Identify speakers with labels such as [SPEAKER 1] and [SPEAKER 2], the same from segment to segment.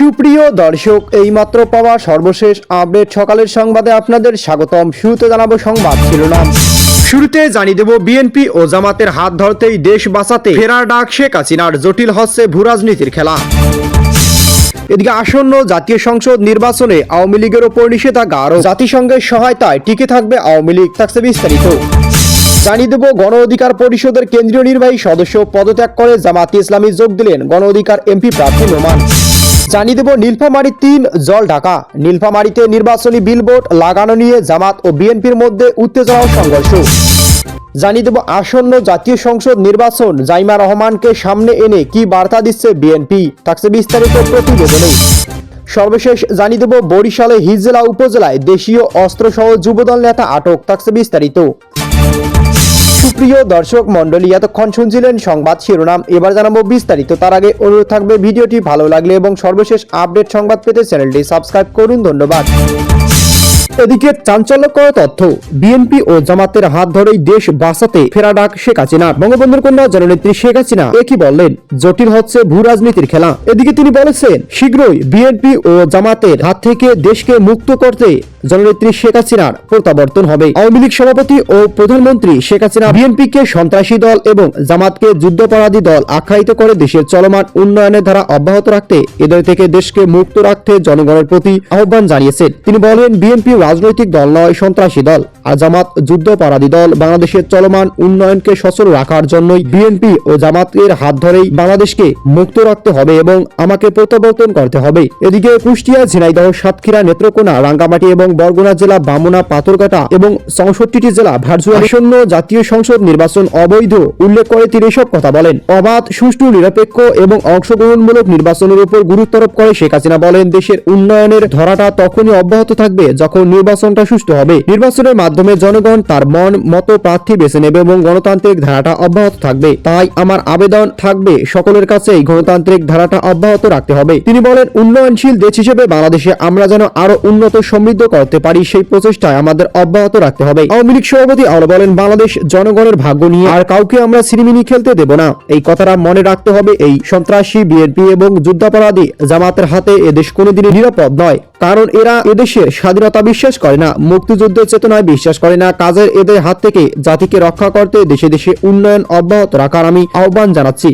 [SPEAKER 1] সুপ্রিয় দর্শক, এইমাত্র পাওয়া সর্বশেষ আপডেট সকালের সংবাদে আপনাদের স্বাগতম। শুরুতে জানাব সংবাদ শিরোনাম। শুরুতে জানিয়ে দেব বিএনপি ও জামাতের হাত ধরতেই দেশ বাঁচাতে ফেরার ডাক শেখ হাসিনার জটিল হচ্ছে ভূরাজনীতির খেলা। এদিকে আসন্ন জাতীয় সংসদ নির্বাচনে আওয়ামী লীগের ওপর নিষেধাজ্ঞা আরও জাতিসংঘের সহায়তায় টিকে থাকবে আওয়ামী লীগ, থাকছে বিস্তারিত। জানিয়ে দেব, গণ অধিকার পরিষদের কেন্দ্রীয় নির্বাহী সদস্য পদত্যাগ করে জামাতি ইসলামী যোগ দিলেন গণ অধিকার এমপি প্রার্থী নোমান। জানিয়ে দেব, নীলফামারী তিন, জল ঢাকা। নীলফামারীতে নির্বাচনী বিলবোর্ড লাগানো নিয়ে জামাত ও বিএনপির মধ্যে উত্তেজনা সংঘর্ষ। জানিয়ে দেব, আসন্ন জাতীয় সংসদ নির্বাচন জাইমা রহমানকে সামনে এনে কি বার্তা দিচ্ছে বিএনপি? থাকছে বিস্তারিত প্রতিবেদনে সর্বশেষ জানিয়ে দেব, বরিশালে হিজলা উপজেলায় দেশীয় অস্ত্রসহ যুবদল নেতা আটক। থাকছে বিস্তারিত। সুপ্রিয় দর্শক মন্ডলী এতক্ষণ শুনছিলেন সংবাদ শিরোনাম। এবার জানাব বিস্তারিত। তার আগে অনুরোধ থাকবে, ভিডিওটি ভালো লাগলে এবং সর্বশেষ আপডেট সংবাদ পেতে চ্যানেলটি সাবস্ক্রাইব করুন। ধন্যবাদ। এদিকে চাঞ্চল্যকর তথ্য, বিএনপি ও জামাতের হাত ধরেই দেশ বাঁচাতে ফেরা ডাক শেখ হাসিনা। বঙ্গবন্ধুর কন্যা জননেত্রী শেখ হাসিনা একই বললেন, জটিল হচ্ছে ভূ রাজনীতির খেলা। এদিকে তিনি বলেছেন, শীঘ্রই বিএনপি ও জামাতের হাত থেকে দেশকে মুক্ত করতে জননেত্রী শেখ হাসিনার প্রত্যাবর্তন হবে। আওয়ামী লীগ সভাপতি ও প্রধানমন্ত্রী শেখ হাসিনা বিএনপিকে সন্ত্রাসী দল এবং জামাতকে যুদ্ধাপরাধী দল আখ্যায়িত করে দেশের চলমান উন্নয়নের ধারা অব্যাহত রাখতে এদের থেকে দেশকে মুক্ত রাখতে জনগণের প্রতি আহ্বান জানিয়েছেন। তিনি বলেন, বিএনপি রাজনৈতিক দল নয়, সন্ত্রাসী দল। আর জামাত যুদ্ধাপরাধী দল বাংলাদেশের চলমান উন্নয়নকে সচল রাখার জন্যই বিএনপি ও জামাতের হাত ধরেই বাংলাদেশকে মুক্ত রাখতে হবে এবং আমাকে প্রত্যাবর্তন করতে হবে। এদিকে কুষ্টিয়া, ঝিনাইদহ, সাতক্ষীরা, নেত্রকোনা, রাঙ্গামাটি এবং বরগুনা জেলা, বামুনা, পাথরঘাটা এবং চৌষট্টিটি জেলা, ভার্চুয়াল আসন্ন জাতীয় সংসদ নির্বাচন অবৈধ, উল্লেখ করে তিনি এসব কথা বলেন। অবাধ, সুষ্ঠু, নিরপেক্ষ এবং অংশগ্রহণমূলক নির্বাচনের উপর গুরুত্ব আরোপ করে শেখ হাসিনা বলেন, দেশের উন্নয়নের ধরাটা তখনই অব্যাহত থাকবে যখন নির্বাচনটা সুষ্ঠু হবে। নির্বাচনের মাধ্যমে জনগণ তার মন, মতো, প্রার্থী বেছে নেবে এবং গণতান্ত্রিক ধারাটা অব্যাহত থাকবে। তাই আমার আবেদন থাকবে, সকলের কাছেই গণতান্ত্রিক ধারাটা অব্যাহত রাখতে হবে। তিনি বলেন, উন্নয়নশীল দেশ হিসেবে বাংলাদেশে আমরা যেন আরও উন্নত, সমৃদ্ধ করতে পারি সেই প্রচেষ্টায় আমাদের অব্যাহত রাখতে হবে। আওয়ামী লীগ সভাপতি আরও বলেন, বাংলাদেশ জনগণের ভাগ্য নিয়ে আর কাউকে আমরা সিনেমিনি খেলতে দেব না। এই কথাটা মনে রাখতে হবে এই সন্ত্রাসী বিএনপি এবং যুদ্ধাপরাধী জামাতের হাতে এদেশ কোনোদিনই নিরাপদ নয়। কারণ এরা এদেশের স্বাধীনতা বিশ্বাস করে না মুক্তিযুদ্ধের চেতনায় বিশ্বাস করে না, কাজের এদের হাত থেকে জাতিকে রক্ষা করতে দেশে দেশে উন্নয়ন অব্যাহত রাখার আমি আহ্বান জানাচ্ছি।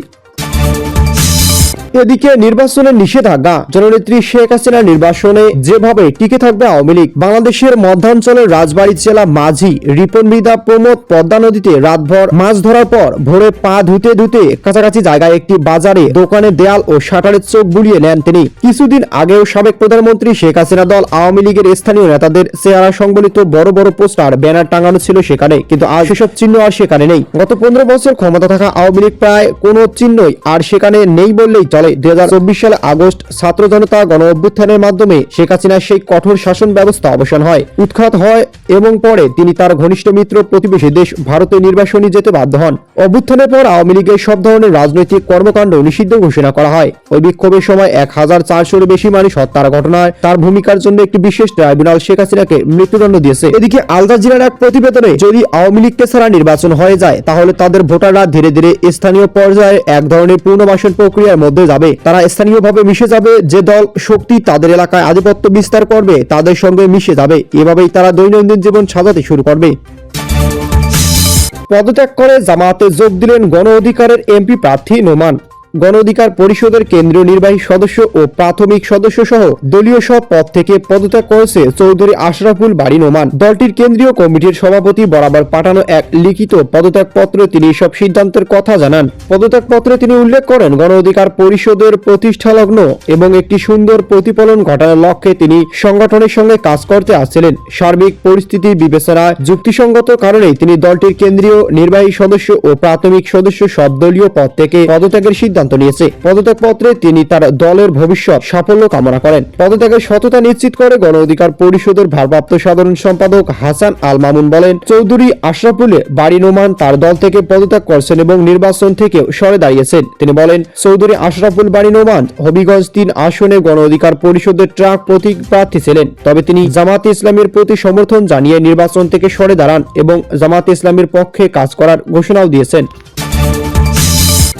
[SPEAKER 1] এদিকে নির্বাচনের নিষেধাজ্ঞা। জননেত্রী শেখ হাসিনার নির্বাচনে যেভাবে টিকে থাকবে আওয়ামী লীগ, বাংলাদেশের মধ্যাঞ্চলের রাজবাড়ী জেলা মাঝি, রিপন মৃদা প্রমোদ পদ্মা নদীতে রাতভর মাছ ধরার পর ভোরে পা ধুতে ধুতে কাছাকাছি জায়গায় একটি বাজারে দোকানের দেয়াল ও শাটারের চোখ বুলিয়ে নেন তিনি। কিছুদিন আগেও সাবেক প্রধানমন্ত্রী শেখ হাসিনা দল আওয়ামী লীগের স্থানীয় নেতাদের চেহারা সংবলিত বড় বড় পোস্টার, ব্যানার টাঙানো ছিল সেখানে, কিন্তু আজ সেসব চিহ্ন আর সেখানে নেই। গত পনেরো বছর ক্ষমতা থাকা আওয়ামী লীগ প্রায় কোনো চিহ্নই আর সেখানে নেই বললেই চলে। দুই সালে আগস্ট ছাত্র জনতা গণ অভ্যুত্থানের মাধ্যমে শেখ হাসিনার সেই কঠোর শাসন ব্যবস্থা অবসান হয়। উৎখাত হয় এবং পরে তিনি তার ঘনিষ্ঠ মিত্র প্রতিবেশী দেশ ভারতে নির্বাসনী যেতে বাধ্য হন। অভ্যুত্থানের পর আওয়ামী লীগের সব ধরনের রাজনৈতিক কর্মকাণ্ড নিষিদ্ধ ঘোষণা করা হয়। ওই বিক্ষোভের সময় এক হাজার চারশোর বেশি মানুষ হত্যার ঘটনায় তার ভূমিকার জন্য একটি বিশেষ ট্রাইব্যুনাল শেখ হাসিনাকে মৃত্যুদণ্ড দিয়েছে। এদিকে আলদা জেলার এক প্রতিবেদনে যদি আওয়ামী লীগকে ছাড়া নির্বাচন হয়ে যায়, তাহলে তাদের ভোটাররা ধীরে ধীরে স্থানীয় পর্যায়ে এক ধরনের পুনর্বাসন প্রক্রিয়ার মধ্যে যাবে। তারা স্থানীয়ভাবে মিশে যাবে। যে দল শক্তি তাদের এলাকায় আধিপত্য বিস্তার করবে, তাদের সঙ্গে মিশে যাবে। এভাবেই তারা দৈনন্দিন জীবন সাজাতে শুরু করবে। পদত্যাগ করে জামাতে যোগ দিলেন গণ অধিকারের এমপি প্রার্থী নোমান। গণ অধিকার পরিষদের কেন্দ্রীয় নির্বাহী সদস্য ও প্রাথমিক সদস্য সহ দলীয় সব পদ থেকে পদত্যাগ করেছে চৌধুরী আশরাফুল বাড়ি নোমান। দলটির কেন্দ্রীয় কমিটির সভাপতি বরাবর পাঠানো এক লিখিত পদত্যাগ পত্রে তিনি সব সিদ্ধান্তের কথা জানান। পদত্যাগ পত্রে তিনি উল্লেখ করেন গণ অধিকার পরিষদের প্রতিষ্ঠালগ্ন এবং একটি সুন্দর প্রতিফলন ঘটানোর লক্ষ্যে তিনি সংগঠনের সঙ্গে কাজ করতে আসছিলেন। সার্বিক পরিস্থিতি বিবেচনায় যুক্তিসঙ্গত কারণেই তিনি দলটির কেন্দ্রীয় নির্বাহী সদস্য ও প্রাথমিক সদস্য সব দলীয় পদ থেকে পদত্যাগের সিদ্ধান্ত নিয়েছে। পদত্যাগ পত্রে তিনি তার দলের ভবিষ্যৎ সাফল্য কামনা করেন। পদত্যাগের সততা নিশ্চিত করে গণ অধিকার পরিষদের ভারপ্রাপ্ত সাধারণ সম্পাদক হাসান আল মামুন বলেন, চৌধুরী আশরাফুলে বাড়ি নোমান তার দল থেকে পদত্যাগ করছেন এবং নির্বাচন থেকে সরে দাঁড়িয়েছেন। তিনি বলেন, চৌধুরী আশরাফুল বাড়ি নোমান হবিগঞ্জ তিন আসনে গণ অধিকার পরিষদের ট্রাক প্রতীক প্রার্থী ছিলেন। তবে তিনি জামাত ইসলামের প্রতি সমর্থন জানিয়ে নির্বাচন থেকে সরে দাঁড়ান এবং জামাত ইসলামের পক্ষে কাজ করার ঘোষণাও দিয়েছেন।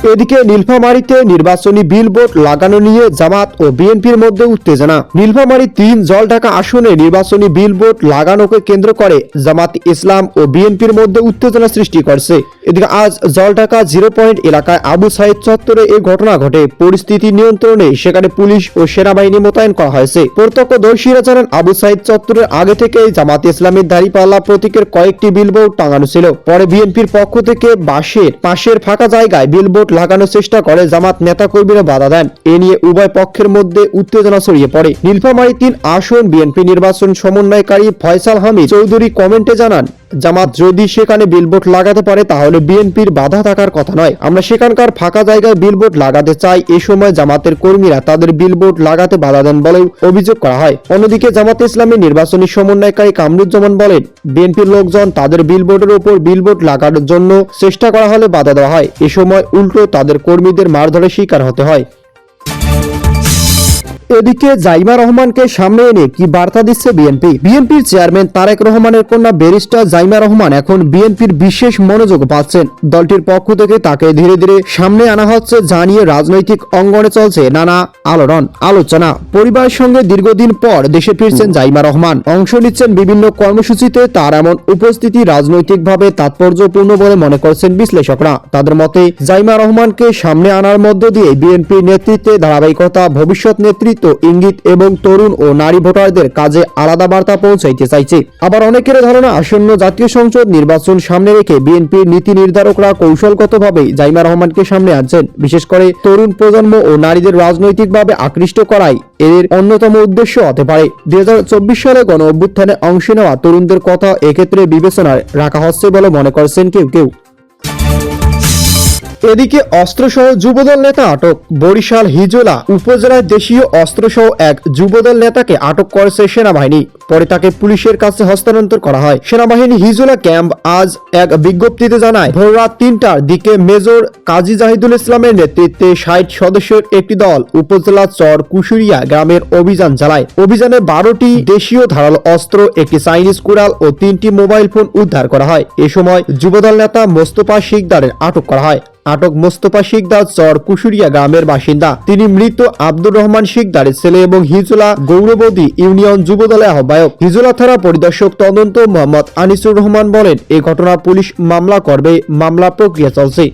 [SPEAKER 1] এদিকে নীলফামারীতে নির্বাচনী বিলবোর্ড লাগানো নিয়ে জামাত ও বিএনপির মধ্যে উত্তেজনা। নীলফামারী তিন জলঢাকা আসনে নির্বাচনী বিলবোর্ড লাগানোকে কেন্দ্র করে জামাত ইসলাম ও বিএনপির মধ্যে উত্তেজনা সৃষ্টি করছে। এদিকে আজ জলঢাকা জিরো পয়েন্ট এলাকায় আবু সাইদ চত্বরে এই ঘটনা ঘটে। পরিস্থিতি নিয়ন্ত্রণে সেখানে পুলিশ ও সেনাবাহিনী মোতায়েন করা হয়েছে। প্রত্যক্ষদর্শীরা জানান, আবু সাইদ চত্বরের আগে থেকেই জামাত ইসলামের দাঁড়িপাল্লা প্রতীকের কয়েকটি বিলবোর্ড টাঙানো ছিল। পরে বিএনপির পক্ষ থেকে বাসের পাশের ফাঁকা জায়গায় বিলবোর্ড লাগানোর চেষ্টা করে জামাত নেতা কর্মীরা বাধা দেন। এ নিয়ে উভয় পক্ষের মধ্যে উত্তেজনা ছড়িয়ে পড়ে। নীলফামারী তিন আসন, বিএনপি নির্বাচন সমন্বয়কারী ফয়সাল হামিদ চৌধুরী কমেন্টে জানান জামাত যদি সেখানে বিলবোর্ড লাগাতে পারে, তাহলে বিএনপির বাধা থাকার কথা নয়। আমরা সেখানকার ফাঁকা জায়গায় বিলবোর্ড লাগাতে চাই, এ সময় জামাতের কর্মীরা তাদের বিলবোর্ড লাগাতে বাধা দেন বলেও অভিযোগ করা হয়। অন্যদিকে জামাত ইসলামী নির্বাচনী সমন্বয়কারী কামরুজ্জামান বলেন, বিএনপির লোকজন তাদের বিলবোর্ডের উপর বিলবোর্ড লাগানোর জন্য চেষ্টা করা হলে বাধা দেওয়া হয়। এ সময় উল্টো তাদের কর্মীদের মারধরের শিকার হতে হয়। এদিকে জাইমা রহমানকে সামনে এনে কি বার্তা দিচ্ছে বিএনপি? বিএনপির চেয়ারম্যান তারেক রহমানের কন্যা ব্যারিস্টার জাইমা রহমান এখন বিএনপির বিশেষ মনোযোগ পাচ্ছেন। দলটির পক্ষ থেকে তাকে ধীরে ধীরে সামনে আনা হচ্ছে, জানিয়ে রাজনৈতিক অঙ্গনে চলছে নানা আলোড়ন, আলোচনা। পরিবারের সঙ্গে দীর্ঘদিন পর দেশে ফিরছেন জাইমা রহমান। অংশ নিচ্ছেন বিভিন্ন কর্মসূচিতে, তার এমন উপস্থিতি রাজনৈতিকভাবে তাৎপর্যপূর্ণ বলে মনে করছেন বিশ্লেষকরা। তাদের মতে, জাইমা রহমানকে সামনে আনার মধ্য দিয়ে বিএনপির নেতৃত্বে ধারাবাহিকতা, ভবিষ্যৎ নেতৃত্ব ইঙ্গিত এবং তরুণ ও নারী ভোটারদের কাজে আলাদা বার্তা পৌঁছাইতে চাইছে। আবার অনেকের ধারণা, আসন্ন জাতীয় সংসদ নির্বাচন সামনে রেখে বিএনপির নীতি নির্ধারকরা কৌশলগতভাবে জাইমা রহমানকে সামনে আনছেন। বিশেষ করে তরুণ প্রজন্ম ও নারীদের রাজনৈতিকভাবে আকৃষ্ট করাই এর অন্যতম উদ্দেশ্য হতে পারে। দুই হাজার চব্বিশ সালে গণ অভ্যুত্থানে অংশ নেওয়া তরুণদের কথা এক্ষেত্রে বিবেচনায় রাখা হচ্ছে বলে মনে করছেন কেউ কেউ। এদিকে অস্ত্রসহ যুবদল নেতা আটক। বরিশাল হিজোলা উপজেলায় দেশীয় অস্ত্রসহ এক যুবদল নেতাকে আটক করেছে সেনাবাহিনী। পরে তাকে পুলিশের কাছে হস্তান্তর করা হয়। সেনাবাহিনী হিজোলা ক্যাম্প আজ এক বিজ্ঞপ্তিতে জানায় ভোর রাত তিনটার দিকে মেজর কাজী জাহিদুল ইসলামের নেতৃত্বে ষাট সদস্যের একটি দল উপজেলা চর কুশুরিয়া গ্রামের অভিযান চালায়। অভিযানে বারোটি দেশীয় ধারালো অস্ত্র, একটি চাইনিজ কুড়াল ও তিনটি মোবাইল ফোন উদ্ধার করা হয়। এ সময় যুবদল নেতা মোস্তফা শিকদারের আটক করা হয়। আটক মোস্তফা শিকদার চর কুশুরিয়া গ্রামের বাসিন্দা। তিনি মৃত আব্দুর রহমান শিকদারের ছেলে এবং হিজুলা গৌরবতী ইউনিয়ন যুবদলের আহ্বায়ক। হিজুলা থানা পরিদর্শক তদন্ত মোহাম্মদ আনিসুর রহমান বলেন, এ ঘটনা পুলিশ মামলা করবে, মামলা প্রক্রিয়া চলছে।